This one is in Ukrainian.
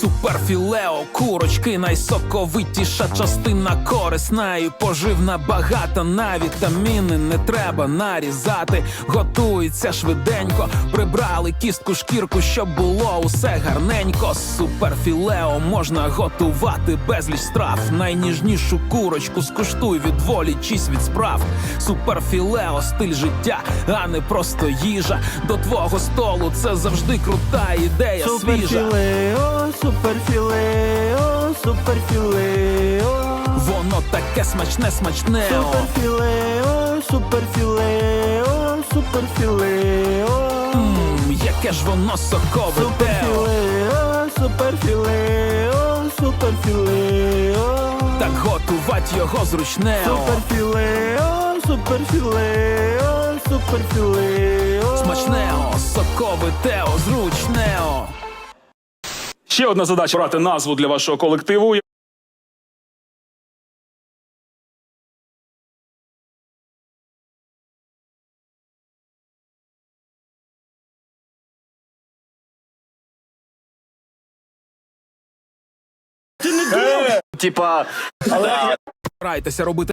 Суперфілео, курочки, найсоковитіша частина корисна і поживна багата на вітаміни не треба нарізати. Готується швиденько, прибрали кістку шкірку, щоб було усе гарненько. Суперфілео можна готувати безліч страв. Найніжнішу курочку скуштуй відволічись від справ. Суперфілео, стиль життя, а не просто їжа. До твого столу це завжди крута ідея свіжа. Суперфілео, суперфілео. Воно таке смачне, смачне. о. Суперфілео, суперфілео, суперфілео. М, Яке ж воно соковите. Суперфілео, суперфілео, суперфілео. Так готувати його зручне. Суперфілео, суперфілео, суперфілео. Смачне, о, соковите, о, зручне. о. Ще одна задача брати назву для вашого колективу. Типа, Старайтеся робити